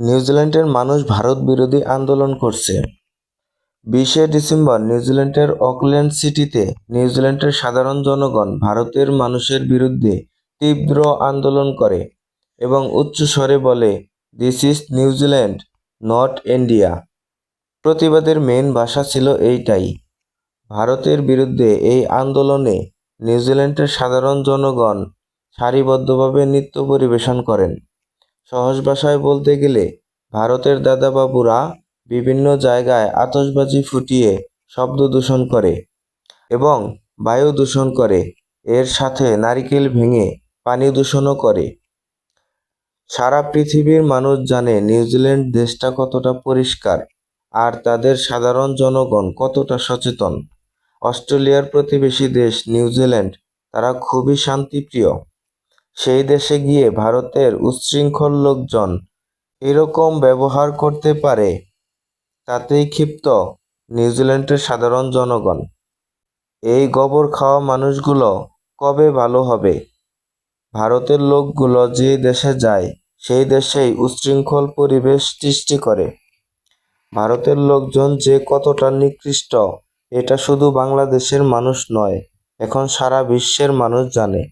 নিউজিল্যান্ডের মানুষ ভারত বিরোধী আন্দোলন করছে। বিশে ডিসেম্বর নিউজিল্যান্ডের অকল্যান্ড সিটিতে নিউজিল্যান্ডের সাধারণ জনগণ ভারতের মানুষের বিরুদ্ধে তীব্র আন্দোলন করে এবং উচ্চস্বরে বলে this is New Zealand not India প্রতিবাদের মেন ভাষা ছিল এইটাই। ভারতের বিরুদ্ধে এই আন্দোলনে নিউজিল্যান্ডের সাধারণ জনগণ সারিবদ্ধভাবে নৃত্য পরিবেশন করেন। সহজ ভাষায় বলতে গেলে, ভারতের দাদাবাবুরা বিভিন্ন জায়গায় আতশবাজি ফুটিয়ে শব্দ দূষণ করে এবং বায়ু দূষণ করে। এর সাথে নারিকেল ভেঙে পানি দূষণও করে। সারা পৃথিবীর মানুষ জানে নিউজিল্যান্ড দেশটা কতটা পরিষ্কার আর তাদের সাধারণ জনগণ কতটা সচেতন। অস্ট্রেলিয়ার প্রতিবেশী দেশ নিউজিল্যান্ড, তারা খুবই শান্তিপ্রিয়। সেই দেশে গিয়ে ভারতের উচ্ছৃঙ্খল লোকজন এরকম ব্যবহার করতে পারে, তাতেই ক্ষিপ্ত নিউজিল্যান্ডের সাধারণ জনগণ। এই গোবর খাওয়া মানুষগুলো কবে ভালো হবে? ভারতের লোকগুলো যে দেশে যায়, সেই দেশেই উচ্ছৃঙ্খল পরিবেশ সৃষ্টি করে। ভারতের লোকজন যে কতটা নিকৃষ্ট, এটা শুধু বাংলাদেশের মানুষ নয়, এখন সারা বিশ্বের মানুষ জানে।